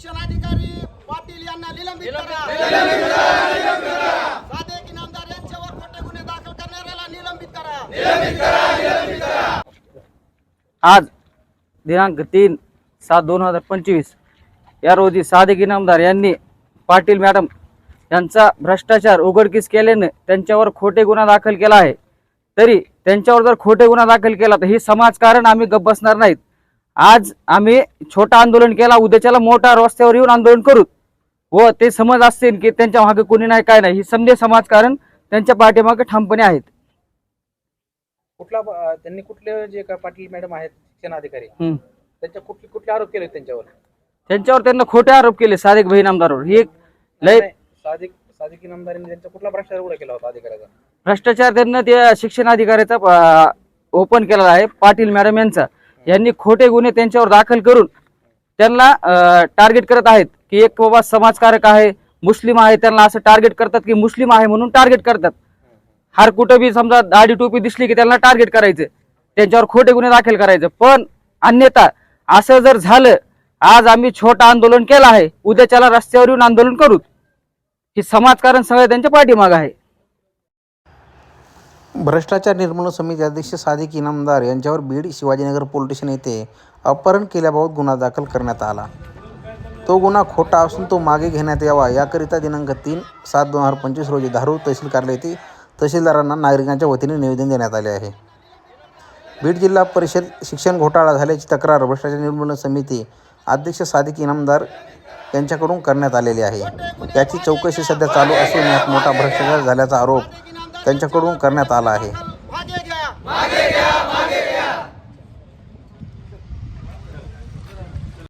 शिक्षणाधिकारी पाटील यांना निलंबित करा. साधे इनामदार यांच्यावर खोटे गुन्हे दाखल करणाऱ्याला निलंबित करा. आज दिनांक तीन सात दोन हजार पंचवीस या रोजी सादिक इनामदार यांनी पाटील मॅडम यांचा भ्रष्टाचार उघडकीस केल्याने त्यांच्यावर खोटे गुन्हा दाखल केला आहे. तरी त्यांच्यावर जर खोटे गुन्हा दाखल केला तर हे समाजकारण आम्ही गप्प बसणार नाहीत. आज आम्ही छोटा आंदोलन केला उद्याच्याला मोठा रस्त्यावर येऊन आंदोलन करू. व ते समज असतील की त्यांच्या मागे कोणी नाही काय नाही ही समजे समाजकारण त्यांच्या पाठीमागे ठामपणे आहेत. कुठला त्यांनी कुठले जे का पाटील मॅडम आहेत शिक्षण अधिकारी हम्म. त्यांच्या कुठले कुठले आरोप केले त्यांच्यावर? त्यांच्यावर त्यांना खोटे आरोप केले सादिक भाई आमदारवर. ही एक लय नाही, सादिक सादिक इनामदारांनी त्यांचा कुठला भ्रष्टाचार उघडा केला होता अधिकाऱ्याचा? भ्रष्टाचार त्यांना त्या शिक्षण अधिकाऱ्याचा ओपन केलेला आहे पाटील मॅडम यांचा. यांनी खोटे गुन्हे त्यांच्यावर दाखल करून त्यांना टार्गेट करत आहेत की एक बाबा समाजकारक आहे मुस्लिम आहे त्यांना असं टार्गेट करतात की मुस्लिम आहे म्हणून टार्गेट करतात. हर कुठं बी समजा दाढी टोपी दिसली की त्यांना टार्गेट करायचं त्यांच्यावर खोटे गुन्हे दाखल करायचं. पण अन्यथा असं जर झालं आज आम्ही छोटं आंदोलन केलं आहे उद्याच्याला रस्त्यावर येऊन आंदोलन करू. ही समाजकारण सगळं त्यांच्या पाठीमाग आहे. भ्रष्टाचार निर्मूलन समिती अध्यक्ष सादिक इनामदार यांच्यावर बीड शिवाजीनगर पोलीस स्टेशन येथे अपहरण केल्याबाबत गुन्हा दाखल करण्यात आला. तो गुन्हा खोटा असून तो मागे घेण्यात यावा याकरिता दिनांक तीन सात दोन हजार पंचवीस रोजी धारू तहसील कार्यालय येथे तहसीलदारांना नागरिकांच्या वतीने निवेदन देण्यात आले आहे. बीड जिल्हा परिषद शिक्षण घोटाळा झाल्याची तक्रार भ्रष्टाचार निर्मूलन समिती अध्यक्ष सादिक इनामदार यांच्याकडून करण्यात आलेली आहे. याची चौकशी सध्या चालू असून यात मोठा भ्रष्टाचार झाल्याचा आरोप त्यांच्याकडून करण्यात आला आहे.